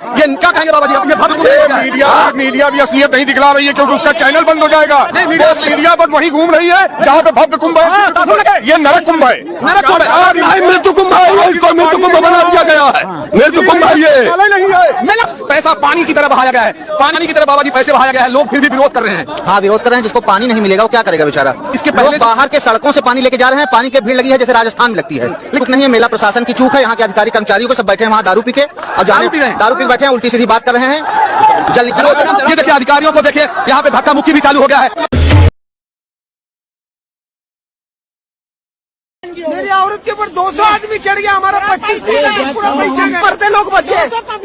ये क्या कहेंगे बाबा जी? अब ये भव्य कुंभ ये हो गया है। मीडिया मीडिया भी असलियत नहीं दिखला रही है क्योंकि उसका चैनल बंद हो जाएगा। मीडिया बस वहीं घूम रही है जहाँ पे भव्य कुंभ हाँ, है तो ये नरक कुंभ है। नरक कुंभ है। हाँ, मृत्यु कुंभ है इसको मृत्यु कुंभ बना दिया गया है। मृत्यु कुंभ है ये। है पैसा पानी की तरह बहाया गया है। पानी की तरह बाबा जी पैसे बहाया गया है। लोग फिर भी विरोध कर रहे हैं। हाँ विरोध कर रहे हैं जिसको पानी नहीं मिलेगा वो क्या करेगा बेचारा? इसके पहले बाहर के सड़कों से पानी लेके जा रहे हैं पानी की भीड़ लगी है जैसे राजस्थान में लगती है। लेकिन नहीं है मेला प्रशासन की चूक है यहाँ के अधिकारी कर्मचारियों को सब बैठे हैं वहाँ दारू पी के और जाने दारू पी हैं। बैठे हैं उल्टी सीधी बात कर रहे हैं जल ये देखिए अधिकारियों को देखिए यहाँ पे धक्का मुक्की भी चालू हो गया है मेरी औरत के ऊपर 200 आदमी चढ़ गया हमारा पच्चीस पूरा पैसा गया। मरते लोग बच्चे।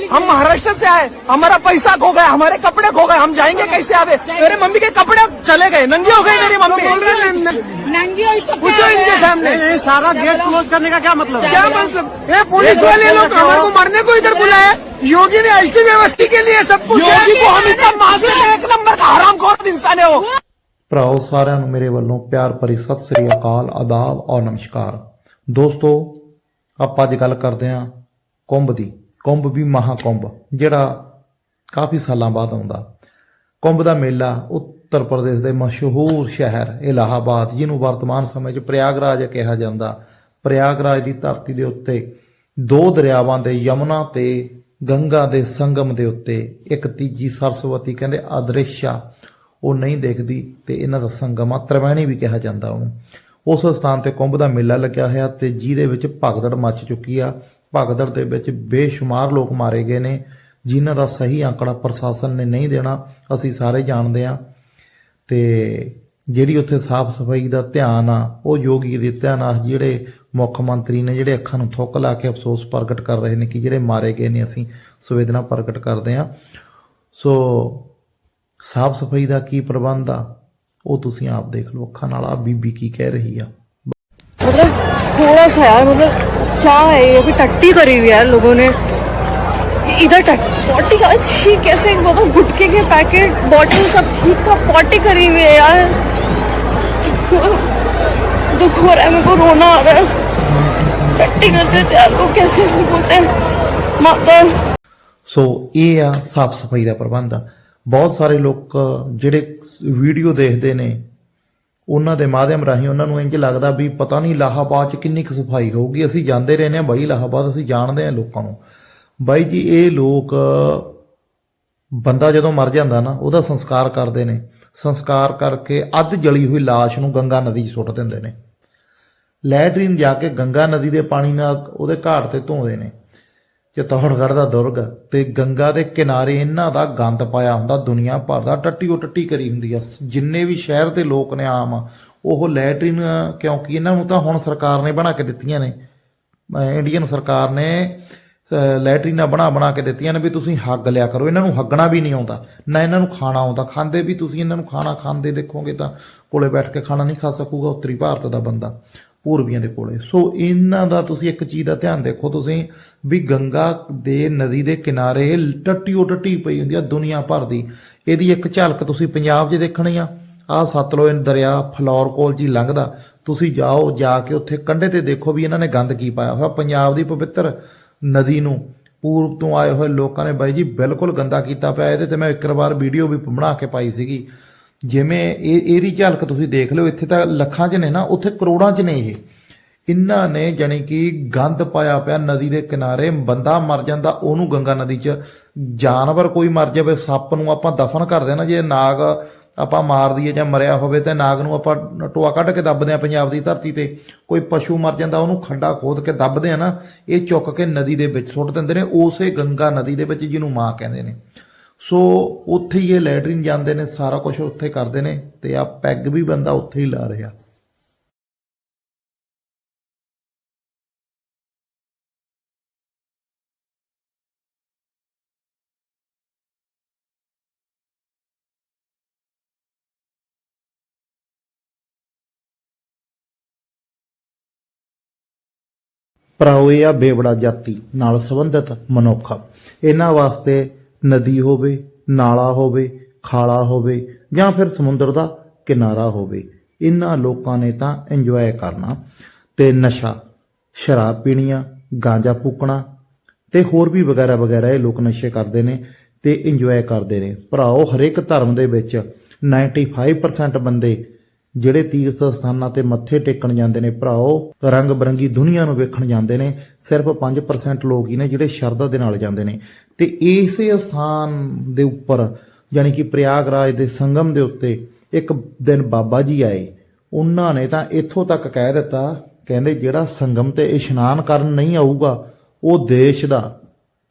हम महाराष्ट्र से आए हमारा पैसा खो गया हमारे कपड़े खो गए हम जाएँगे कैसे आवे मेरे मम्मी के कपड़े चले गए नंगी हो गई मेरी मम्मी। नंगी हुई तो पूछो इनके सामने। सारा गेट क्लोज करने का क्या मतलब? क्या मतलब? ये पुलिस वाले लोग हमारे को मरने को इधर बुलाया योगी ने ऐसी व्यवस्था के लिए सब कुछ योगी को हम इतना हैं, एक नंबर का हराम खोर इंसान है वो। ਭਰਾਓ, ਸਾਰਿਆਂ ਨੂੰ ਮੇਰੇ ਵੱਲੋਂ ਪਿਆਰ ਭਰੀ ਸਤਿ ਸ੍ਰੀ ਅਕਾਲ, ਆਦਾਬ ਔਰ ਨਮਸਕਾਰ। ਦੋਸਤੋ, ਆਪਾਂ ਅੱਜ ਗੱਲ ਕਰਦੇ ਹਾਂ ਕੁੰਭ ਦੀ। ਕੁੰਭ ਵੀ ਮਹਾਕੁੰਭ, ਜਿਹੜਾ ਕਾਫੀ ਸਾਲਾਂ ਬਾਅਦ ਆਉਂਦਾ। ਕੁੰਭ ਦਾ ਮੇਲਾ ਉੱਤਰ ਪ੍ਰਦੇਸ਼ ਦੇ ਮਸ਼ਹੂਰ ਸ਼ਹਿਰ ਇਲਾਹਾਬਾਦ, ਜਿਹਨੂੰ ਵਰਤਮਾਨ ਸਮੇਂ 'ਚ ਪ੍ਰਯਾਗਰਾਜ ਕਿਹਾ ਜਾਂਦਾ। ਪ੍ਰਯਾਗਰਾਜ ਦੀ ਧਰਤੀ ਦੇ ਉੱਤੇ ਦੋ ਦਰਿਆਵਾਂ ਦੇ ਯਮੁਨਾ ਤੇ ਗੰਗਾ ਦੇ ਸੰਗਮ ਦੇ ਉੱਤੇ ਇੱਕ ਤੀਜੀ ਸਰਸਵਤੀ, ਕਹਿੰਦੇ ਅਦ੍ਰਿਸ਼ਾ। ਉਹ ਨਹੀਂ ਦੇਖਦੀ ਤੇ ਇਹਨਾਂ ਦਾ ਸੰਗਮ ਆ ਵੀ ਕਿਹਾ ਜਾਂਦਾ ਉਹਨੂੰ। ਉਸ ਸਥਾਨ ਤੇ ਕੁੰਭ ਦਾ ਮੇਲਾ ਲੱਗਿਆ ਹੋਇਆ ਤੇ ਜਿਹਦੇ ਵਿੱਚ ਭਗਦੜ ਮੱਚ ਚੁੱਕੀ ਆ। ਭਗਦੜ ਦੇ ਵਿੱਚ ਬੇਸ਼ੁਮਾਰ ਲੋਕ ਮਾਰੇ ਗਏ ਨੇ। ਜਿਨ੍ਹਾਂ ਦਾ ਸਹੀ ਅੰਕੜਾ ਪ੍ਰਸ਼ਾਸਨ ਨੇ ਨਹੀਂ ਦੇਣਾ, ਅਸੀਂ ਸਾਰੇ ਜਾਣਦੇ ਆ ਤੇ ਜਿਹੜੀ ਉੱਥੇ ਸਾਫ਼ ਸਫ਼ਾਈ ਦਾ ਧਿਆਨ ਆ, ਉਹ ਯੋਗੀ ਦੀ ਧਿਆਨ ਆ ਜਿਹੜੇ ਮੁੱਖ ਮੰਤਰੀ ਨੇ, ਜਿਹੜੇ ਅੱਖਾਂ ਨੂੰ ਥੁੱਕ ਲਾ ਕੇ ਅਫਸੋਸ ਪ੍ਰਗਟ ਕਰ ਰਹੇ ਨੇ ਕਿ ਜਿਹੜੇ ਮਾਰੇ ਗਏ ਨੇ, ਅਸੀਂ ਸੰਵੇਦਨਾ ਪ੍ਰਗਟ ਕਰਦੇ ਆ ਸੋ ਸਾਫ਼ ਸਫਾਈ ਦਾ ਕੀ ਪ੍ਰਬੰਧ ਆ ਉਹ ਤੁਸੀਂ ਆਪ ਦੇਖ ਲਓ ਅੱਖਾਂ ਨਾਲ ਆ ਬੀਬੀ ਕੀ ਕਹਿ ਰਹੀ ਆ मतलब थोड़ा सा यार मतलब क्या है ये अभी टट्टी करी हुई है यार लोगों ने इधर टट पॉटी का अच्छी कैसे मतलब गुटके के पैकेट बॉटल सब ठीक था पॉटी करी हुई है यार दुख हो रहा है मेरे को रोना आ रहा है टट्टी करते थे यार लोग कैसे बोलते हैं माता ਸੋ ਇਹ ਆ ਸਾਫ਼ ਸਫਾਈ ਦਾ ਪ੍ਰਬੰਧ ਆ ਬਹੁਤ ਸਾਰੇ ਲੋਕ ਜਿਹੜੇ ਵੀਡੀਓ ਦੇਖਦੇ ਨੇ, ਉਹਨਾਂ ਦੇ ਮਾਧਿਅਮ ਰਾਹੀਂ ਉਹਨਾਂ ਨੂੰ ਇੰਜ ਲੱਗਦਾ ਵੀ ਪਤਾ ਨਹੀਂ ਇਲਾਹਾਬਾਦ ਚ ਕਿੰਨੀ ਕੁ ਸਫ਼ਾਈ ਹੋਊਗੀ ਅਸੀਂ ਜਾਂਦੇ ਰਹਿੰਦੇ ਆ ਬਾਈ ਇਲਾਹਾਬਾਦ ਅਸੀਂ ਜਾਣਦੇ ਆ ਲੋਕਾਂ ਨੂੰ। ਬਾਈ ਜੀ, ਇਹ ਲੋਕ ਬੰਦਾ ਜਦੋਂ ਮਰ ਜਾਂਦਾ ਨਾ, ਉਹਦਾ ਸੰਸਕਾਰ ਕਰਦੇ ਨੇ। ਸੰਸਕਾਰ ਕਰਕੇ ਅੱਧ ਜਲੀ ਹੋਈ ਲਾਸ਼ ਨੂੰ ਗੰਗਾ ਨਦੀ 'ਚ ਸੁੱਟ ਦਿੰਦੇ ਨੇ। ਲੈਟਰੀਨ ਜਾ ਕੇ ਗੰਗਾ ਨਦੀ ਦੇ ਪਾਣੀ ਨਾਲ ਉਹਦੇ ਘਾਟ ਤੇ ਧੋਂਦੇ ਨੇ। ਚਿੱਤੌੜਗੜ੍ਹ ਦਾ ਦੁਰਗ ਤੇ ਗੰਗਾ ਦੇ ਕਿਨਾਰੇ ਇਹਨਾਂ ਦਾ ਗੰਦ ਪਾਇਆ ਹੁੰਦਾ, ਦੁਨੀਆ ਭਰ ਦਾ ਟੱਟੀ ਉਹ ਟੱਟੀ ਕਰੀ ਹੁੰਦੀ ਆ। ਜਿੰਨੇ ਵੀ ਸ਼ਹਿਰ ਦੇ ਲੋਕ ਨੇ ਆਮ, ਉਹ ਲੈਟਰੀਨ, ਕਿਉਂਕਿ ਇਹਨਾਂ ਨੂੰ ਤਾਂ ਹੁਣ ਸਰਕਾਰ ਨੇ ਬਣਾ ਕੇ ਦਿੱਤੀਆਂ ਨੇ। ਅਹ ਇੰਡੀਅਨ ਸਰਕਾਰ ਨੇ, ਅਹ ਲੈਟਰੀਨਾਂ ਬਣਾ ਬਣਾ ਕੇ ਦਿੱਤੀਆਂ ਨੇ ਵੀ ਤੁਸੀਂ ਹੱਗ ਲਿਆ ਕਰੋ। ਇਹਨਾਂ ਨੂੰ ਹੱਗਣਾ ਵੀ ਨਹੀਂ ਆਉਂਦਾ, ਨਾ ਇਹਨਾਂ ਨੂੰ ਖਾਣਾ ਆਉਂਦਾ। ਖਾਂਦੇ ਵੀ ਤੁਸੀਂ ਇਹਨਾਂ ਨੂੰ ਖਾਣਾ ਖਾਂਦੇ ਦੇਖੋਗੇ ਤਾਂ ਕੋਲੇ ਬੈਠ ਕੇ ਖਾਣਾ ਨਹੀਂ ਖਾ ਸਕੂਗਾ, ਉੱਤਰੀ ਭਾਰਤ ਦਾ ਬੰਦਾ। ਪੂਰਬੀਆਂ ਦੇ ਕੋਲੇ। ਸੋ ਇਹਨਾਂ ਦਾ ਤੁਸੀਂ ਇੱਕ ਚੀਜ਼ ਦਾ ਧਿਆਨ ਦੇਖੋ ਤੁਸੀਂ, ਵੀ ਗੰਗਾ ਦੇ ਨਦੀ ਦੇ ਕਿਨਾਰੇ ਟੱਟੀਓ ਟੱਟੀ ਪਈ ਹੁੰਦੀ ਆ ਦੁਨੀਆ ਭਰ ਦੀ। ਇਹਦੀ ਇੱਕ ਝਲਕ ਤੁਸੀਂ ਪੰਜਾਬ 'ਚ ਦੇਖਣੀ ਆ। ਆ ਸਤਲੁਜ ਦਰਿਆ ਫਲੌਰ ਕੋਲ ਜੀ ਲੰਘਦਾ। ਤੁਸੀਂ ਜਾਓ, ਜਾ ਕੇ ਉੱਥੇ ਕੰਢੇ ਤੇ ਦੇਖੋ ਵੀ ਇਹਨਾਂ ਨੇ ਗੰਦ ਕੀ ਪਾਇਆ ਹੋਇਆ। ਪੰਜਾਬ ਦੀ ਪਵਿੱਤਰ ਨਦੀ ਨੂੰ ਪੂਰਬ ਤੋਂ ਆਏ ਹੋਏ ਲੋਕਾਂ ਨੇ ਬਾਈ ਜੀ ਬਿਲਕੁਲ ਗੰਦਾ ਕੀਤਾ ਪਿਆ। ਇਹਦੇ ਤੇ ਮੈਂ ਇੱਕ ਵਾਰ ਵੀਡੀਓ ਵੀ ਬਣਾ ਕੇ ਪਾਈ ਸੀਗੀ। ਜਿਵੇਂ ਇਹ, ਇਹਦੀ ਝਲਕ ਤੁਸੀਂ ਦੇਖ ਲਿਓ, ਇੱਥੇ ਤਾਂ ਲੱਖਾਂ 'ਚ ਨੇ ਨਾ, ਉੱਥੇ ਕਰੋੜਾਂ 'ਚ ਨੇ ਇਹ। ਇਹਨਾਂ ਨੇ ਜਾਣੀ ਕਿ ਗੰਦ ਪਾਇਆ ਪਿਆ ਨਦੀ ਦੇ ਕਿਨਾਰੇ, ਬੰਦਾ ਮਰ ਜਾਂਦਾ, ਉਹਨੂੰ ਗੰਗਾ ਨਦੀ 'ਚ। ਜਾਨਵਰ ਕੋਈ ਮਰ ਜਾਵੇ, ਸੱਪ ਨੂੰ ਆਪਾਂ ਦਫਨ ਕਰ ਦੇਣਾ ਜੇ ਨਾਗ ਆਪਾਂ ਮਾਰ ਦਈਏ ਜਾਂ ਮਰਿਆ ਹੋਵੇ, ਤੇ ਨਾਗ ਨੂੰ ਆਪਾਂ ਟੋਆ ਕੱਢ ਕੇ ਦੱਬਦੇ ਆ ਪੰਜਾਬ ਦੀ ਧਰਤੀ ਤੇ। ਕੋਈ ਪਸ਼ੂ ਮਰ ਜਾਂਦਾ, ਉਹਨੂੰ ਖੱਡਾ ਖੋਦ ਕੇ ਦੱਬਦੇ ਆ ਨਾ, ਇਹ ਚੁੱਕ ਕੇ ਨਦੀ ਦੇ ਵਿੱਚ ਸੁੱਟ ਦਿੰਦੇ ਨੇ, ਉਸੇ ਗੰਗਾ ਨਦੀ ਦੇ ਵਿੱਚ ਜਿਹਨੂੰ ਮਾਂ ਕਹਿੰਦੇ ਨੇ। ਸੋ ਉੱਥੇ ਹੀ ਇਹ ਲੈਟਰਿਨ ਜਾਂਦੇ ਨੇ, ਸਾਰਾ ਕੁਝ ਉੱਥੇ ਕਰਦੇ ਨੇ ਤੇ ਆ ਪੈਗ ਵੀ ਬੰਦਾ ਉੱਥੇ ਹੀ ਲਾ ਰਿਹਾ। ਭਰਾਓ, ਇਹ ਆ ਬੇਵੜਾ ਜਾਤੀ ਨਾਲ ਸੰਬੰਧਿਤ ਮਨੁੱਖ। ਇਹਨਾਂ ਵਾਸਤੇ ਨਦੀ ਹੋਵੇ, ਨਾਲਾ ਹੋਵੇ, ਖਾਲਾ ਹੋਵੇ ਜਾਂ ਫਿਰ ਸਮੁੰਦਰ ਦਾ ਕਿਨਾਰਾ ਹੋਵੇ ਇਹਨਾਂ ਲੋਕਾਂ ਨੇ ਤਾਂ ਇੰਜੋਏ ਕਰਨਾ। ਤੇ ਨਸ਼ਾ, ਸ਼ਰਾਬ ਪੀਣੀਆਂ, ਗਾਂਜਾ ਫੂਕਣਾ ਤੇ ਹੋਰ ਵੀ ਵਗੈਰਾ ਵਗੈਰਾ ਇਹ ਲੋਕ ਨਸ਼ੇ ਕਰਦੇ ਨੇ ਤੇ ਇੰਜੋਏ ਕਰਦੇ ਨੇ। ਭਰਾਓ, ਹਰੇਕ ਧਰਮ ਦੇ ਵਿੱਚ 95% ਬੰਦੇ ਜਿਹੜੇ ਤੀਰਥ ਸਥਾਨਾਂ ਤੇ ਮੱਥੇ ਟੇਕਣ ਜਾਂਦੇ ਨੇ, ਭਰਾਓ, ਰੰਗ ਬਰੰਗੀ ਦੁਨੀਆ ਨੂੰ ਵੇਖਣ ਜਾਂਦੇ ਨੇ, ਸਿਰਫ 5% ਲੋਕ ਹੀ ਨੇ ਜਿਹੜੇ ਸ਼ਰਧਾ ਦੇ ਨਾਲ ਜਾਂਦੇ ਨੇ। ਤੇ ਇਸੇ ਸਥਾਨ ਦੇ ਉੱਪਰ ਯਾਨੀ ਕਿ ਪ੍ਰਯਾਗਰਾਜ ਦੇ ਸੰਗਮ ਦੇ ਉੱਤੇ ਇੱਕ ਦਿਨ ਬਾਬਾ ਜੀ ਆਏ ਉਹਨਾਂ ਨੇ ਤਾਂ ਇੱਥੋਂ ਤੱਕ ਕਹਿ ਦਿੱਤਾ ਕਹਿੰਦੇ ਜਿਹੜਾ ਸੰਗਮ ਤੇ ਇਸ਼ਨਾਨ ਕਰਨ ਨਹੀਂ ਆਊਗਾ ਉਹ ਦੇਸ਼ ਦਾ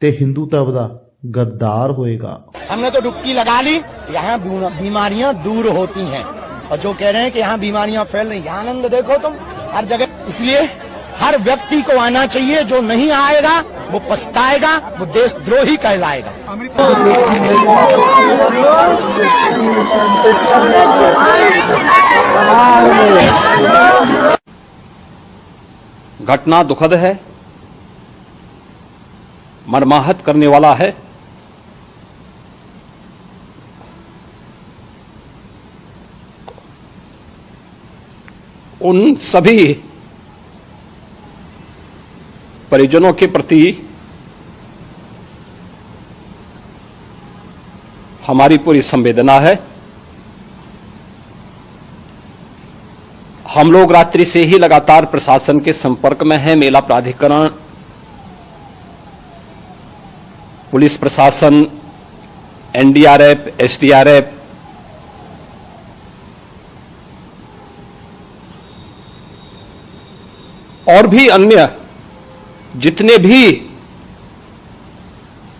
ਤੇ ਹਿੰਦੂਤਵ ਦਾ ਗੱਦਾਰ ਹੋਏਗਾ हमने तो डुबकी लगा ली यहाँ बीमा- बीमारियां दूर होती हैं और जो कह रहे हैं कि यहाँ बीमारियां फैल रही हैं आनंद देखो तुम हर जगह इसलिए हर व्यक्ति को आना चाहिए जो नहीं आएगा वो पछताएगा वो देशद्रोही कहलाएगा। घटना दुखद है मरमाहत करने वाला है। उन सभी परिजनों के प्रति हमारी पूरी संवेदना है। हम लोग रात्रि से ही लगातार प्रशासन के संपर्क में हैं, मेला प्राधिकरण, पुलिस प्रशासन, एनडीआरएफ, एसडीआरएफ, और भी अन्य जितने भी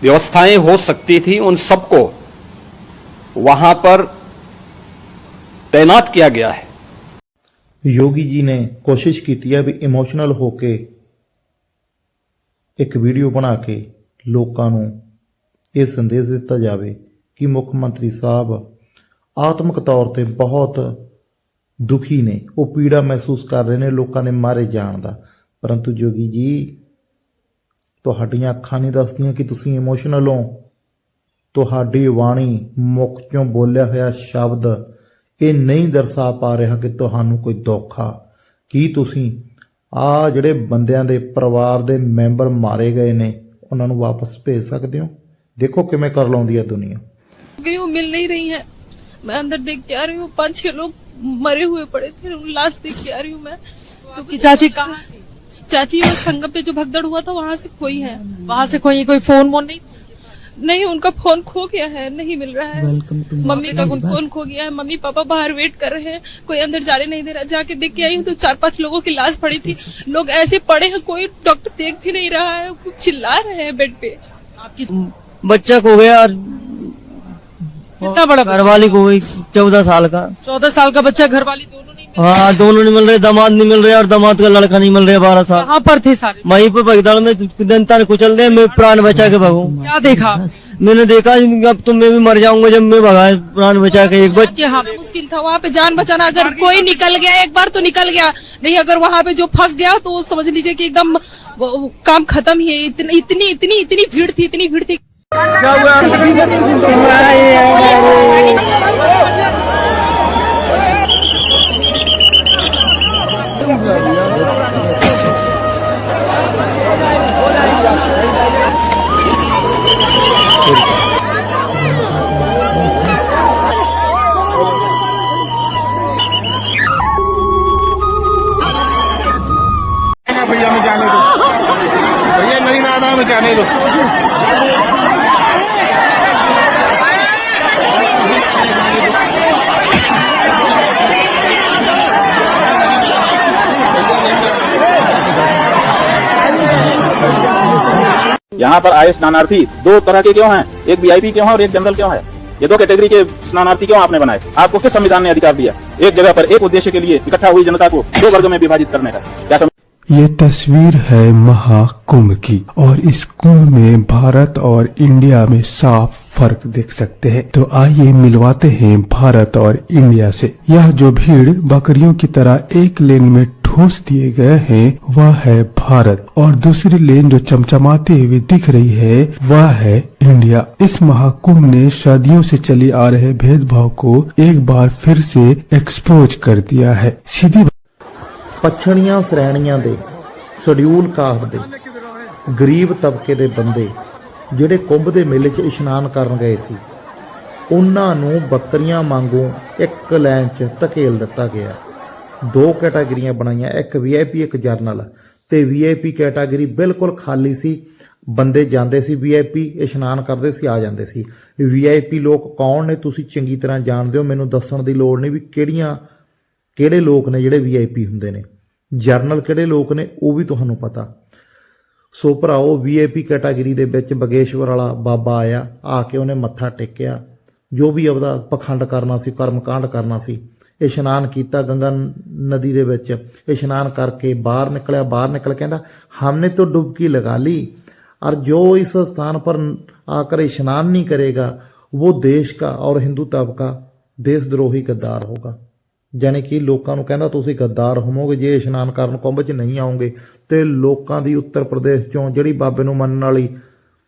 व्यवस्थाएं हो सकती थी उन सबको वहां पर तैनात किया गया है ਯੋਗੀ ਜੀ ਨੇ ਕੋਸ਼ਿਸ਼ ਕੀਤੀ ਹੈ ਵੀ ਇਮੋਸ਼ਨਲ ਹੋ ਕੇ ਇੱਕ ਵੀਡੀਓ ਬਣਾ ਕੇ ਲੋਕਾਂ ਨੂੰ ਇਹ ਸੰਦੇਸ਼ ਦਿੱਤਾ ਜਾਵੇ ਕਿ ਮੁੱਖ ਮੰਤਰੀ ਸਾਹਿਬ ਆਤਮਿਕ ਤੌਰ ਤੇ ਬਹੁਤ ਦੁਖੀ ਨੇ ਉਹ ਪੀੜਾ ਮਹਿਸੂਸ ਕਰ ਰਹੇ ਨੇ ਲੋਕਾਂ ਦੇ ਮਾਰੇ ਜਾਣ ਦਾ ਪਰੰਤੂ ਜੋਗੀ ਜੀ ਤੁਹਾਡੀਆਂ ਅੱਖਾਂ ਨਹੀਂ ਦੱਸਦੀਆਂ ਕਿ ਤੁਸੀਂ ਇਮੋਸ਼ਨਲ ਹੋ ਤੁਹਾਡੀ ਬਾਣੀ ਮੁਖ ਚੋਂ ਬੋਲਿਆ ਹੋਇਆ ਸ਼ਬਦ ਇਹ ਨਹੀਂ ਦਰਸਾ ਪਾ ਰਿਹਾ ਕਿ ਤੁਹਾਨੂੰ ਕੋਈ ਦੁੱਖ ਆ ਕੀ ਤੁਸੀਂ ਆ ਜਿਹੜੇ ਬੰਦਿਆਂ ਦੇ ਪਰਿਵਾਰ ਦੇ ਮੈਂਬਰ ਮਾਰੇ ਗਏ ਨੇ ਉਹਨਾਂ ਨੂੰ ਵਾਪਸ ਭੇਜ ਸਕਦੇ ਹੋ ਦੇਖੋ ਕਿਵੇਂ ਕਰ ਲਾਉਂਦੀ ਹੈ ਦੁਨੀਆ गई हूँ मिल नहीं रही है मैं अंदर देख के आ रही हूँ पांच छह लोग मरे हुए पड़े थे लाश देख के आ रही हूँ मैं तो कि चाची कहाँ चाची वो संगम पे जो भगदड़ हुआ था वहाँ से खोई है। वहाँ से खोई कोई फ़ोन वोन नहीं? नहीं उनका फ़ोन खो गया है नहीं मिल रहा है। मम्मी का फ़ोन खो गया है। मम्मी पापा बाहर वेट कर रहे हैं कोई अंदर जाने नहीं दे रहा। जाके देख के आई हूँ तो चार पाँच लोगों की लाश पड़ी थी। लोग ऐसे पड़े हैं कोई डॉक्टर देख भी नहीं रहा है कुछ चिल्ला रहे हैं बेड पे। आपकी बच्चा को गया और कितना बड़ा घरवाली को गई चौदह साल का। चौदह साल का बच्चा घर वाली दोनों। हाँ दोनों नहीं मिल रहे दामाद नहीं मिल रहे और दामाद का लड़का नहीं मिल रहा बारह साल। कहाँ पर थे सारे? वहीं पे भगदड़ में जनता ने कुचल दे मैं प्राण बचा के भागू। क्या देखा? मैंने देखा अब तो मैं भी मर जाऊँगा जब मैं भगा प्राण बचा के एक बच कि हाँ मुश्किल था वहाँ पे जान बचाना अगर कोई निकल गया एक बार तो निकल गया। नहीं अगर वहाँ पे जो फंस गया तो समझ लीजिए कि एकदम काम खत्म ही है। इतनी इतनी इतनी इतनी भीड़ थी इतनी भीड़ थी। भैया में जाने दो भैया नहीं नाना में जाने दो यहाँ पर आए स्नानार्थी, दो तरह के क्यों हैं? एक वीआईपी क्यों है और एक जनरल क्यों है? ये दो कैटेगरी के स्नानार्थी क्यों आपने बनाए? आपको किस संविधान ने अधिकार दिया? एक जगह पर, एक उद्देश्य के लिए इकट्ठा हुई जनता को दो वर्ग में विभाजित करने का। क्या सम... ये तस्वीर है महाकुंभ की, और इस कुंभ में भारत और इंडिया में साफ़ फ़र्क देख सकते हैं। तो आइए मिलवाते हैं भारत और इंडिया से। यह जो भीड़ बकरियों की तरह एक लेन में ठूस दिए गए हैं वह है भारत और दूसरी लेन जो चमचमाती हुई दिख रही है वह है इंडिया इस महाकुंभ ने सदियों से चली आ रहे भेदभाव को एक बार फिर से एक्सपोज कर दिया है सीधी ਪਛੜੀਆਂ ਸ਼੍ਰੇਣੀਆਂ ਦੇ ਸ਼ਡਿਊਲ ਕਾਸਟ ਦੇ ਗਰੀਬ ਤਬਕੇ ਦੇ ਬੰਦੇ ਜਿਹੜੇ ਕੁੰਭ ਦੇ ਮੇਲੇ 'ਚ ਇਸ਼ਨਾਨ ਕਰਨ ਗਏ ਸੀ ਉਹਨਾਂ ਨੂੰ ਬੱਕਰੀਆਂ ਵਾਂਗੂ ਇੱਕ ਲਾਈਨ 'ਚ ਧਕੇਲ ਦਿੱਤਾ ਗਿਆ ਦੋ ਕੈਟਾਗਰੀਆਂ ਬਣਾਈਆਂ, ਇੱਕ ਵੀਆਈਪੀ ਇੱਕ ਜਰਨਲ। ਤੇ ਵੀਆਈਪੀ ਕੈਟਾਗਰੀ ਬਿਲਕੁਲ ਖਾਲੀ ਸੀ, ਬੰਦੇ ਜਾਂਦੇ ਸੀ ਵੀਆਈਪੀ ਇਸ਼ਨਾਨ ਕਰਦੇ ਸੀ, ਆ ਜਾਂਦੇ ਸੀ। ਵੀਆਈਪੀ ਲੋਕ ਕੌਣ ਨੇ, ਤੁਸੀਂ ਚੰਗੀ ਤਰ੍ਹਾਂ ਜਾਣਦੇ ਹੋ, ਮੈਨੂੰ ਦੱਸਣ ਦੀ ਲੋੜ ਨਹੀਂ ਵੀ ਕਿਹੜੀਆਂ, ਕਿਹੜੇ ਲੋਕ ਨੇ ਜਿਹੜੇ ਵੀਆਈਪੀ ਹੁੰਦੇ ਨੇ। ਜਰਨਲ ਕਿਹੜੇ ਲੋਕ ਨੇ, ਉਹ ਵੀ ਤੁਹਾਨੂੰ ਪਤਾ। ਸੋ ਭਰਾਓ ਵੀਆਈਪੀ ਕੈਟਾਗਰੀ ਦੇ ਵਿੱਚ ਬਗੇਸ਼ਵਰ ਵਾਲਾ ਬਾਬਾ ਆਇਆ, ਆ ਕੇ ਉਹਨੇ ਮੱਥਾ ਟੇਕਿਆ। ਜੋ ਵੀ ਆਪਦਾ ਪਖੰਡ ਕਰਨਾ ਸੀ, ਕਰਮਕਾਂਡ ਕਰਨਾ ਸੀ ਇਸ਼ਨਾਨ ਕੀਤਾ ਗੰਗਾ ਨ- ਨਦੀ ਦੇ ਵਿੱਚ ਇਸ਼ਨਾਨ ਕਰਕੇ ਬਾਹਰ ਨਿਕਲਿਆ ਬਾਹਰ ਨਿਕਲ ਕੇ ਕਹਿੰਦਾ हमने तो डुबकी लगा ली और जो इस स्थान पर आकर स्नान नहीं करेगा वो देश का और हिंदू तबका देशद्रोही गद्दार होगा ਜਾਣੀ ਕਿ ਲੋਕਾਂ ਨੂੰ ਕਹਿੰਦਾ ਤੁਸੀਂ ਗੱਦਾਰ ਹੋਵੋਗੇ ਜੇ ਇਸ਼ਨਾਨ ਕਰਨ ਕੁੰਭ 'ਚ ਨਹੀਂ ਆਉਂਗੇ ਤੇ ਲੋਕਾਂ ਦੀ ਉੱਤਰ ਪ੍ਰਦੇਸ਼ ਚੋਂ ਜਿਹੜੀ ਬਾਬੇ ਨੂੰ ਮੰਨਣ ਵਾਲੀ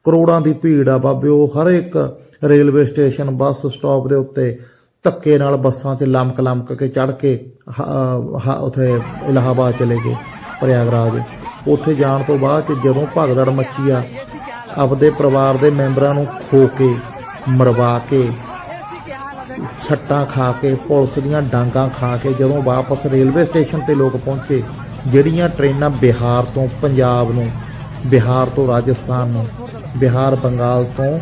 ਕਰੋੜਾਂ ਦੀ ਭੀੜ ਆ ਬਾਬੇ ਉਹ ਹਰ ਇੱਕ ਰੇਲਵੇ ਸਟੇਸ਼ਨ ਬੱਸ ਸਟਾਪ ਦੇ ਉੱਤੇ ਧੱਕੇ ਨਾਲ ਬੱਸਾਂ 'ਚ ਲਮਕ ਲਮਕ ਕੇ ਚੜ ਕੇ ਹ- ਉਥੇ ਇਲਾਹਾਬਾਦ ਚਲੇ ਗਏ ਪ੍ਰਯਾਗਰਾਜ। ਉੱਥੇ ਜਾਣ ਤੋਂ ਬਾਅਦ 'ਚ ਜਦੋਂ ਭਗਦੜ ਮੱਚੀ ਆ ਆਪਦੇ ਪਰਿਵਾਰ ਦੇ ਮੈਂਬਰਾਂ ਨੂੰ ਖੋ ਕੇ, ਮਰਵਾ ਕੇ ਛੱਟਾਂ ਖਾ ਕੇ, ਪੁਲਿਸ ਦੀਆਂ ਡਾਂਗਾਂ ਖਾ ਕੇ ਜਦੋਂ ਵਾਪਸ ਰੇਲਵੇ ਸਟੇਸ਼ਨ ਤੇ ਲੋਕ ਪਹੁੰਚੇ, ਜਿਹੜੀਆਂ ਟ੍ਰੇਨਾਂ ਬਿਹਾਰ ਤੋਂ ਪੰਜਾਬ ਨੂੰ, ਬਿਹਾਰ ਤੋਂ ਰਾਜਸਥਾਨ ਨੂੰ, ਬਿਹਾਰ ਬੰਗਾਲ ਤੋਂ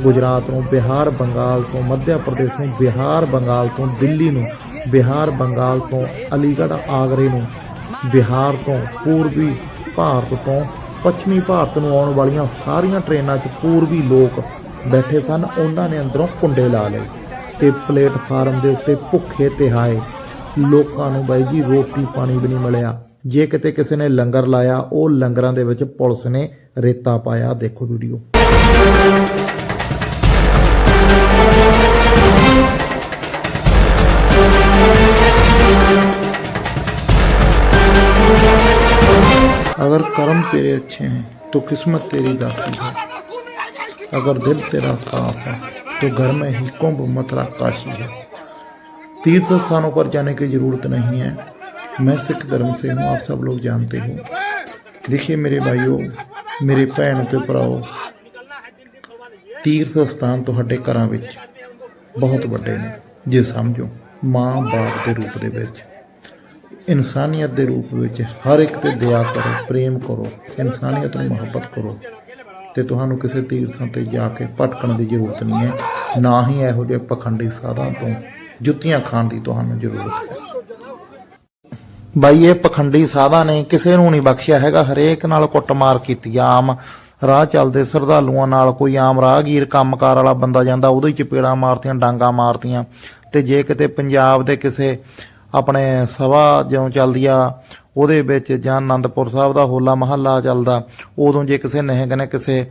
ਗੁਜਰਾਤ ਨੂੰ ਬਿਹਾਰ, ਬੰਗਾਲ ਤੋਂ ਮੱਧ ਪ੍ਰਦੇਸ਼ ਨੂੰ, ਬਿਹਾਰ, ਬੰਗਾਲ ਤੋਂ, ਦਿੱਲੀ ਨੂੰ, ਬਿਹਾਰ, ਬੰਗਾਲ ਤੋਂ, ਅਲੀਗੜ੍ਹ, ਆਗਰੇ ਨੂੰ, ਬਿਹਾਰ ਤੋਂ, ਪੂਰਬੀ ਭਾਰਤ ਤੋਂ, ਪੱਛਮੀ ਭਾਰਤ ਨੂੰ ਆਉਣ ਵਾਲੀਆਂ ਸਾਰੀਆਂ ਟ੍ਰੇਨਾਂ 'ਚ ਪੂਰਬੀ ਲੋਕ ਬੈਠੇ ਸਨ। ਉਹਨਾਂ ਨੇ ਅੰਦਰੋਂ ਕੁੰਡੇ ਲਾ ਲਏ ਤੇ ਪਲੇਟਫਾਰਮ ਦੇ ਉੱਤੇ ਭੁੱਖੇ ਤਿਹਾਏ। ਲੋਕਾਂ ਨੂੰ ਬਾਈ ਜੀ, ਰੋਟੀ ਪਾਣੀ ਵੀ ਨਹੀਂ ਮਿਲਿਆ। ਜੇ ਕਿਤੇ ਕਿਸੇ ਨੇ ਲੰਗਰ ਲਾਇਆ, ਉਹ ਲੰਗਰਾਂ ਦੇ ਵਿੱਚ ਪੁਲਿਸ ਨੇ ਰੇਤਾ ਪਾਇਆ। ਦੇਖੋ ਵੀਡੀਓ। अगर कर्म तेरे अच्छे हैं तो किस्मत तेरी दासी है अगर दिल तेरा साफ है तो घर में ही कुंभ मथुरा काशी है तीर्थ स्थानों पर जाने की जरूरत नहीं है मैं सिख धर्म से हूँ आप सब लोग जानते हो देखिए मेरे भाइयों ਮੇਰੇ ਭੈਣ ਤੇ ਭਰਾਓ ਤੀਰਥ ਸਥਾਨ ਤੁਹਾਡੇ ਘਰਾਂ ਵਿੱਚ ਬਹੁਤ ਵੱਡੇ ਨੇ ਜੇ ਸਮਝੋ ਮਾਂ ਬਾਪ ਦੇ ਰੂਪ ਦੇ ਵਿੱਚ ਇਨਸਾਨੀਅਤ ਦੇ ਰੂਪ ਵਿੱਚ ਹਰ ਇੱਕ ਤੇ ਦਇਆ ਕਰੋ, ਪ੍ਰੇਮ ਕਰੋ, ਇਨਸਾਨੀਅਤ ਨੂੰ ਮੁਹੱਬਤ ਕਰੋ ਤੇ ਤੁਹਾਨੂੰ ਕਿਸੇ ਤੀਰਥਾਂ ਤੇ ਜਾ ਕੇ ਭਟਕਣ ਦੀ ਜ਼ਰੂਰਤ ਨਹੀਂ ਹੈ। ਨਾ ਹੀ ਇਹੋ ਜਿਹੇ ਪਖੰਡੀ ਸਾਧਾਂ ਤੋਂ ਜੁੱਤੀਆਂ ਖਾਣ ਦੀ ਤੁਹਾਨੂੰ ਜ਼ਰੂਰਤ ਹੈ। ਬਾਈ, ਇਹ ਪਖੰਡੀ ਸਾਧਾਂ ਨੇ ਕਿਸੇ ਨੂੰ ਨਹੀਂ ਬਖਸ਼ਿਆ ਹੈਗਾ। ਹਰੇਕ ਨਾਲ ਕੁੱਟਮਾਰ ਕੀਤੀ, ਆਮ ਰਾਹ ਚੱਲਦੇ ਸਰਧਾਲੂਆਂ ਨਾਲ ਕੋਈ ਆਮ ਰਾਹਗੀਰ ਕੰਮਕਾਰ ਵਾਲਾ ਬੰਦਾ ਜਾਂਦਾ, ਉਹਦੇ ਚ ਪੇੜਾਂ ਮਾਰਤੀਆਂ, ਡਾਂਗਾ ਮਾਰਤੀਆਂ ਤੇ ਜੇ ਕਿਤੇ ਪੰਜਾਬ ਦੇ ਕਿਸੇ ਆਪਣੇ ਸਭਾ ਜਿਉਂ ਚੱਲਦੀ ਆ ਉਹਦੇ ਵਿੱਚ ਜਾਂ ਆਨੰਦਪੁਰ ਸਾਹਿਬ ਦਾ ਹੋਲਾ ਮਹੱਲਾ ਚੱਲਦਾ, ਉਦੋਂ ਜੇ ਕਿਸੇ ਨਹਿੰਗ ਨੇ ਕਿਸੇ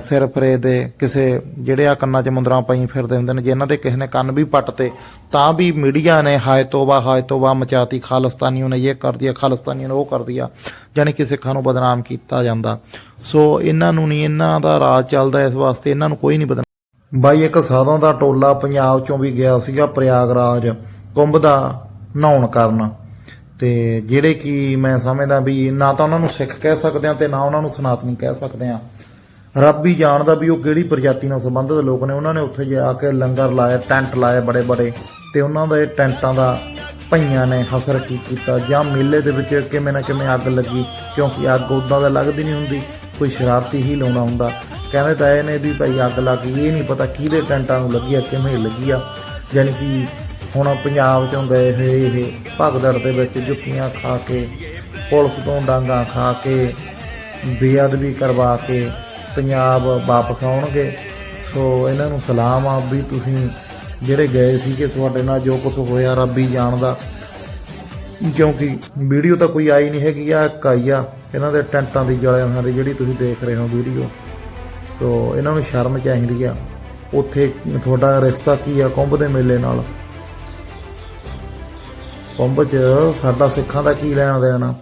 ਸਿਰ ਫਰੇ ਦੇ ਕਿਸੇ ਜਿਹੜੇ ਆ ਕੰਨਾਂ 'ਚ ਮੁੰਦਰਾਂ ਪਾਈ ਫਿਰਦੇ ਹੁੰਦੇ ਨੇ, ਜੇ ਇਹਨਾਂ ਦੇ ਕਿਸੇ ਨੇ ਕੰਨ ਵੀ ਪੱਟਤੇ, ਤਾਂ ਵੀ ਮੀਡੀਆ ਨੇ ਹਾਏ ਤੋਬਾ ਹਾਏ ਤੋਬਾ ਮਚਾਤੀ, ਖਾਲਿਸਤਾਨੀਆਂ ਨੇ ਇਹ ਕਰ ਦਿਆ ਖਾਲਿਸਤਾਨੀਆਂ ਨੇ ਉਹ ਕਰ ਦਿਆ ਜਾਣੀ ਕਿ ਸਿੱਖਾਂ ਨੂੰ ਬਦਨਾਮ ਕੀਤਾ ਜਾਂਦਾ। ਸੋ ਇਹਨਾਂ ਨੂੰ ਨਹੀਂ, ਇਹਨਾਂ ਦਾ ਰਾਜ ਚੱਲਦਾ ਇਸ ਵਾਸਤੇ, ਇਹਨਾਂ ਨੂੰ ਕੋਈ ਨਹੀਂ ਬਦਨਾਮ ਬਾਈ, ਇੱਕ ਸਾਧਾਂ ਦਾ ਟੋਲਾ ਪੰਜਾਬ ਚੋਂ ਵੀ ਗਿਆ ਸੀਗਾ, ਪ੍ਰਯਾਗਰਾਜ, ਕੁੰਭ ਦਾ ਨਹਾਉਣ ਕਾਰਨ। ਤੇ ਜਿਹੜੇ ਕਿ ਮੈਂ ਸਮਝਦਾ ਵੀ ਨਾ ਤਾਂ ਉਹਨਾਂ ਨੂੰ ਸਿੱਖ ਕਹਿ ਸਕਦੇ ਆ ਤੇ ਨਾ ਉਹਨਾਂ ਨੂੰ ਸਨਾਤਨੀ ਕਹਿ ਸਕਦੇ ਆ। ਰੱਬ ਹੀ ਜਾਣਦਾ ਵੀ ਉਹ ਕਿਹੜੀ ਪ੍ਰਜਾਤੀ ਨਾਲ ਸੰਬੰਧਿਤ ਲੋਕ ਨੇ। ਉਹਨਾਂ ਨੇ ਉੱਥੇ ਜਾ ਕੇ ਲੰਗਰ ਲਾਇਆ ਟੈਂਟ ਲਾਏ ਬੜੇ ਬੜੇ ਤੇ ਉਹਨਾਂ ਦੇ ਟੈਂਟਾਂ ਦਾ ਭਈਆਂ ਨੇ ਹਸਰ ਕੀ ਕੀਤਾ ਜਾਂ ਮੇਲੇ ਦੇ ਵਿੱਚ ਕਿਵੇਂ ਨਾ ਕਿਵੇਂ ਅੱਗ ਲੱਗੀ, ਕਿਉਂਕਿ ਅੱਗ ਉਦਾਂ ਦਾ ਲੱਗਦੀ ਨਹੀਂ ਹੁੰਦੀ, ਕੋਈ ਸ਼ਰਾਰਤੀ ਹੀ ਲਾਉਣਾ ਹੁੰਦਾ। ਕਹਿੰਦੇ ਤਾਂ ਇਹ ਨੇ ਵੀ ਭਾਈ ਅੱਗ ਲੱਗ ਗਈ, ਇਹ ਨਹੀਂ ਪਤਾ ਕਿਹਦੇ ਟੈਂਟਾਂ ਨੂੰ ਲੱਗੀ ਆ, ਕਿਵੇਂ ਲੱਗੀ ਆ। ਯਾਨੀ ਕਿ ਹੁਣ ਪੰਜਾਬ ਚੋਂ ਗਏ ਹੋਏ ਇਹ ਭਗਦੜ ਦੇ ਵਿੱਚ ਜੁੱਤੀਆਂ ਖਾ ਕੇ, ਪੁਲਿਸ ਤੋਂ ਡਾਂਗਾ ਖਾ ਕੇ, ਬੇਅਦਬੀ ਕਰਵਾ ਕੇ ਪੰਜਾਬ ਵਾਪਸ ਆਉਣਗੇ। ਸੋ ਇਹਨਾਂ ਨੂੰ ਸਲਾਮ ਆ ਵੀ ਤੁਸੀਂ ਜਿਹੜੇ ਗਏ ਸੀ ਕਿ ਤੁਹਾਡੇ ਨਾਲ ਜੋ ਕੁਝ ਹੋਇਆ ਰੱਬੀ ਹੀ ਜਾਣਦਾ। ਕਿਉਂਕਿ ਵੀਡੀਓ ਤਾਂ ਕੋਈ ਆਈ ਨਹੀਂ ਹੈਗੀ ਆ ਇੱਕ ਆਈ ਆ, ਇਹਨਾਂ ਦੇ ਟੈਂਟਾਂ ਦੀ ਜਲੇ ਹੋਇਆਂ ਦੀ ਜਿਹੜੀ ਤੁਸੀਂ ਦੇਖ ਰਹੇ ਹੋ ਵੀਡੀਓ। ਸੋ ਇਹਨਾਂ ਨੂੰ ਸ਼ਰਮ ਚਾਹੀਦੀ ਆ। ਉੱਥੇ ਤੁਹਾਡਾ ਰਿਸ਼ਤਾ ਕੀ ਆ ਕੁੰਭ ਦੇ ਮੇਲੇ ਨਾਲ? ਪੰਬ 'ਚ ਸਾਡਾ ਸਿੱਖਾਂ ਦਾ ਕੀ ਲੈਣ ਦੇਣਾ?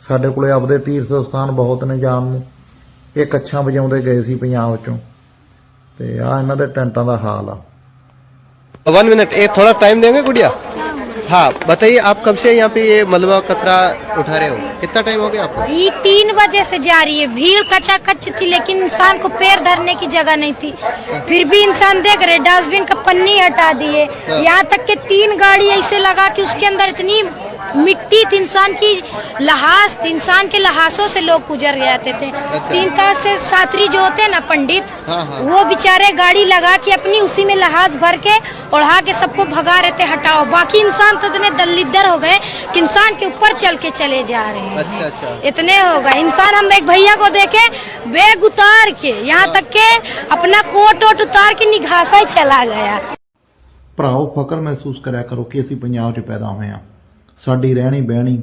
ਸਾਡੇ ਕੋਲੇ ਆਪਦੇ ਤੀਰਥ ਸਥਾਨ ਬਹੁਤ ਨੇ ਜਾਣ ਨੂੰ। ਇਹ ਕੱਛਾਂ ਵਜਾਉਂਦੇ ਗਏ ਸੀ ਪੰਜਾਬ 'ਚੋਂ। ਤੇ ਆ ਇਹਨਾਂ ਦੇ ਟੈਂਟਾਂ ਦਾ ਹਾਲ ਆ। 1 ਮਿੰਟ ਇਹ ਥੋੜਾ ਟਾਈਮ ਦੇਂਗੇ ਗੁੜੀਆ? हाँ बताइए आप कब से यहाँ पे ये मलबा कचरा उठा रहे हो? कितना टाइम हो गया आपको? ये तीन बजे से जा रही है। भीड़ कच्चा कच्च थी लेकिन इंसान को पैर धरने की जगह नहीं थी। फिर भी इंसान देख रहे डस्टबिन का पन्नी हटा दिए। यहाँ तक के तीन गाड़ी ऐसे लगा कि उसके अंदर इतनी मिट्टी थी इंसान की लहास थी इंसान के लहासों से लोग गुजर जाते थे तीन तास से सात्री जो होते हैं ना पंडित हाँ, हाँ। वो बेचारे गाड़ी लगा के अपनी उसी में लहास भर के उड़ा के सबको भगा रहे थे हटाओ बाकी इंसान तो इतने दलिदर हो गए कि इंसान के ऊपर चल के चले जा रहे हैं अच्छा अच्छा इतने हो गए इंसान हम एक भैया को देखे बैग उतार के यहाँ तक के अपना कोट वोट उतार के निघासा ही चला गया ਭਰਾਓ ਫਕਰ ਮਹਿਸੂਸ ਕਰਿਆ ਕਰੋ ਕਿ ਅਸੀਂ ਪੰਜਾਬ 'ਚ ਪੈਦਾ ਹੋਏ ਆ ਸਾਡੀ ਰਹਿਣੀ ਬਹਿਣੀ,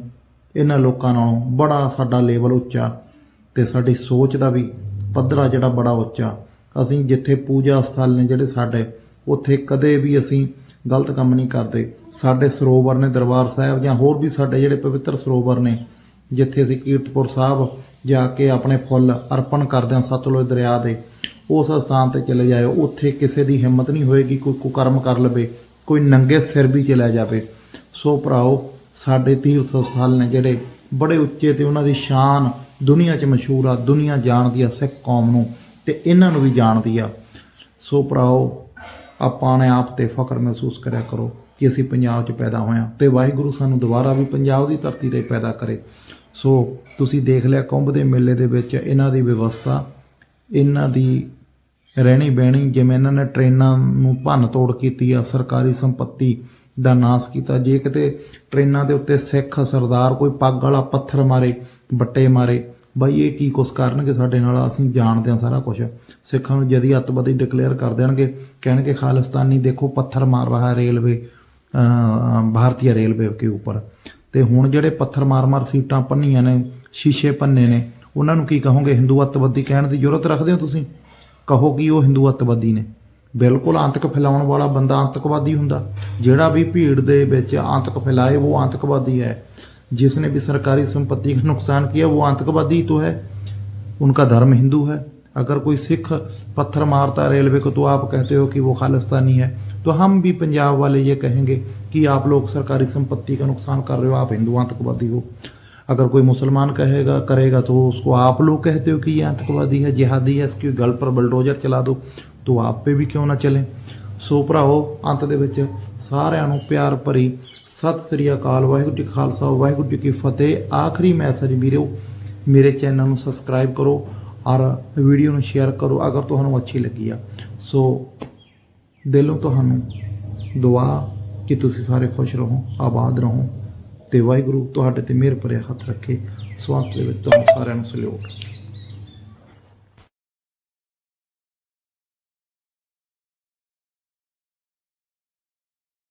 ਇਹਨਾਂ ਲੋਕਾਂ ਨਾਲੋਂ ਬੜਾ ਸਾਡਾ ਲੈਵਲ ਉੱਚਾ ਤੇ ਸਾਡੀ ਸੋਚ ਦਾ ਵੀ ਪੱਧਰਾ ਜਿਹੜਾ ਬੜਾ ਉੱਚਾ। ਅਸੀਂ ਜਿੱਥੇ ਪੂਜਾ ਸਥਲ ਨੇ ਜਿਹੜੇ ਸਾਡੇ, ਉੱਥੇ ਕਦੇ ਵੀ ਅਸੀਂ ਗਲਤ ਕੰਮ ਨਹੀਂ ਕਰਦੇ। ਸਾਡੇ ਸਰੋਵਰ ਨੇ ਦਰਬਾਰ ਸਾਹਿਬ ਜਾਂ ਹੋਰ ਵੀ ਸਾਡੇ ਜਿਹੜੇ ਪਵਿੱਤਰ ਸਰੋਵਰ ਨੇ, ਜਿੱਥੇ ਅਸੀਂ ਕੀਰਤਪੁਰ ਸਾਹਿਬ ਜਾ ਕੇ ਆਪਣੇ ਫੁੱਲ ਅਰਪਣ ਕਰਦੇ ਹਾਂ ਸਤਲੁਜ ਦਰਿਆ ਦੇ, ਉਸ ਸਥਾਨ ਤੇ ਚਲੇ ਜਾਇਓ। ਉੱਥੇ ਕਿਸੇ ਦੀ ਹਿੰਮਤ ਨਹੀਂ ਹੋਏਗੀ ਕੋਈ ਕੁਕਰਮ ਕਰ ਲਵੇ, ਕੋਈ ਨੰਗੇ ਸਿਰ ਵੀ ਚਲਾ ਜਾਵੇ। ਸੋ ਭਰਾਓ ਸਾਡੇ ਤੀਰਥ ਸਥਲ ਨੇ ਜਿਹੜੇ ਬੜੇ ਉੱਚੇ ਤੇ ਉਹਨਾਂ ਦੀ ਸ਼ਾਨ ਦੁਨੀਆ 'ਚ ਮਸ਼ਹੂਰ ਆ, ਦੁਨੀਆ ਜਾਣਦੀ ਆ, ਸਿੱਖ ਕੌਮ ਨੂੰ ਤੇ ਇਹਨਾਂ ਨੂੰ ਵੀ ਜਾਣਦੀ ਆ। ਸੋ ਭਰਾਓ, ਆਪਾਂ ਨੇ ਆਪ ਤੇ ਫਖਰ ਮਹਿਸੂਸ ਕਰਿਆ ਕਰੋ ਕਿ ਅਸੀਂ ਪੰਜਾਬ 'ਚ ਪੈਦਾ ਹੋਏ ਹਾਂ ਤੇ ਵਾਹਿਗੁਰੂ ਸਾਨੂੰ ਦੁਬਾਰਾ ਵੀ ਪੰਜਾਬ ਦੀ ਧਰਤੀ ਤੇ ਪੈਦਾ ਕਰੇ। ਸੋ ਤੁਸੀਂ ਦੇਖ ਲਿਆ ਕੁੰਭ ਦੇ ਮੇਲੇ ਦੇ ਵਿੱਚ ਇਹਨਾਂ ਦੀ ਵਿਵਸਥਾ, ਇਹਨਾਂ ਦੀ ਰਹਿਣੀ ਬਹਿਣੀ ਜਿਵੇਂ ਇਹਨਾਂ ਨੇ ਟ੍ਰੇਨਾਂ ਨੂੰ ਭੰਨ ਤੋੜ ਕੀਤੀ ਆ, ਸਰਕਾਰੀ ਸੰਪਤੀ ਦਾ ਨਾਸ ਕੀਤਾ। ਜੇ ਕਿਤੇ ਟ੍ਰੇਨਾਂ ਦੇ ਉੱਤੇ ਸਿੱਖ ਸਰਦਾਰ ਕੋਈ ਪੱਗ ਵਾਲਾ ਪੱਥਰ ਮਾਰੇ ਬੱਟੇ ਮਾਰੇ, ਬਾਈ ਇਹ ਕੀ ਕੁਛ ਕਰਨਗੇ ਸਾਡੇ ਨਾਲ? ਅਸੀਂ ਜਾਣਦੇ ਹਾਂ ਸਾਰਾ ਕੁਝ ਸਿੱਖਾਂ ਨੂੰ ਜਦੀ ਅੱਤਵਾਦੀ ਡਿਕਲੇਅਰ ਕਰ ਦੇਣਗੇ। ਕਹਿਣਗੇ, ਖਾਲਿਸਤਾਨੀ ਦੇਖੋ, ਪੱਥਰ ਮਾਰ ਰਹਾ ਰੇਲਵੇ ਭਾਰਤੀ ਰੇਲਵੇ ਕੇ ਉੱਪਰ। ਤੇ ਹੁਣ ਜਿਹੜੇ ਪੱਥਰ ਮਾਰ-ਮਾਰ ਸੀਟਾਂ ਪੰਨੀਆਂ ਨੇ, ਸ਼ੀਸ਼ੇ ਪੰਨੇ ਨੇ, ਉਹਨਾਂ ਨੂੰ ਕੀ ਕਹੋਗੇ? ਹਿੰਦੂ ਅੱਤਵਾਦੀ ਕਹਿਣ ਦੀ ਜ਼ਰੂਰਤ ਰੱਖਦੇ ਹੋ ਤੁਸੀਂ? ਕਹੋ ਕਿ ਉਹ ਹਿੰਦੂ ਅੱਤਵਾਦੀ ਨੇ। ਬਿਲਕੁਲ ਆਤੰਕ ਫੈਲਾਉਣ ਵਾਲਾ ਬੰਦਾ ਆਤੰਕਵਾਦੀ ਹੁੰਦਾ ਜਿਹੜਾ ਵੀ ਭੀੜ ਦੇ ਵਿੱਚ ਆਤੰਕ ਫੈਲਾਏ ਉਹ ਆਤੰਕਵਾਦੀ ਹੈ जिसने भी सरकारी संपत्ति का नुकसान किया वो आतंकवादी तो है उनका धर्म हिंदू है अगर कोई सिख पत्थर मारता है रेलवे को तो आप कहते हो कि वो खालिस्तानी है तो हम भी पंजाब वाले ये कहेंगे कि आप लोग सरकारी संपत्ति का नुकसान कर रहे हो आप हिंदू आतंकवादी हो अगर कोई मुसलमान कहेगा करेगा तो उसको आप लोग कहते हो कि ये आतंकवादी है जिहादी है इसके गल पर बलडोजर चला दो ਤੂੰ ਆਪੇ ਵੀ ਕਿਉਂ ਨਾ ਚੱਲੇ? ਸੋ ਭਰਾਓ ਅੰਤ ਦੇ ਵਿੱਚ ਸਾਰਿਆਂ ਨੂੰ ਪਿਆਰ ਭਰੀ ਸਤਿ ਸ੍ਰੀ ਅਕਾਲ। ਵਾਹਿਗੁਰੂ ਜੀ ਖਾਲਸਾ, ਵਾਹਿਗੁਰੂ ਜੀ ਕੀ ਫਤਿਹ। ਆਖਰੀ ਮੈਸੇਜ ਵੀਰੋ, ਮੇਰੇ ਚੈਨਲ ਨੂੰ ਸਬਸਕ੍ਰਾਈਬ ਕਰੋ ਔਰ ਵੀਡੀਓ ਨੂੰ ਸ਼ੇਅਰ ਕਰੋ ਅਗਰ ਤੁਹਾਨੂੰ ਅੱਛੀ ਲੱਗੀ ਆ। ਸੋ ਦਿਲੋਂ ਤੁਹਾਨੂੰ ਦੁਆ ਕਿ ਤੁਸੀਂ ਸਾਰੇ ਖੁਸ਼ ਰਹੋ, ਆਬਾਦ ਰਹੋ ਤੇ ਵਾਹਿਗੁਰੂ ਤੁਹਾਡੇ ਤੇ ਮਿਹਰ ਭਰਿਆ ਹੱਥ ਰੱਖੇ। ਸਵਾਗਤ ਦੇ ਵਿੱਚ ਤੁਹਾਨੂੰ ਸਾਰਿਆਂ ਨੂੰ ਸਲੂਟ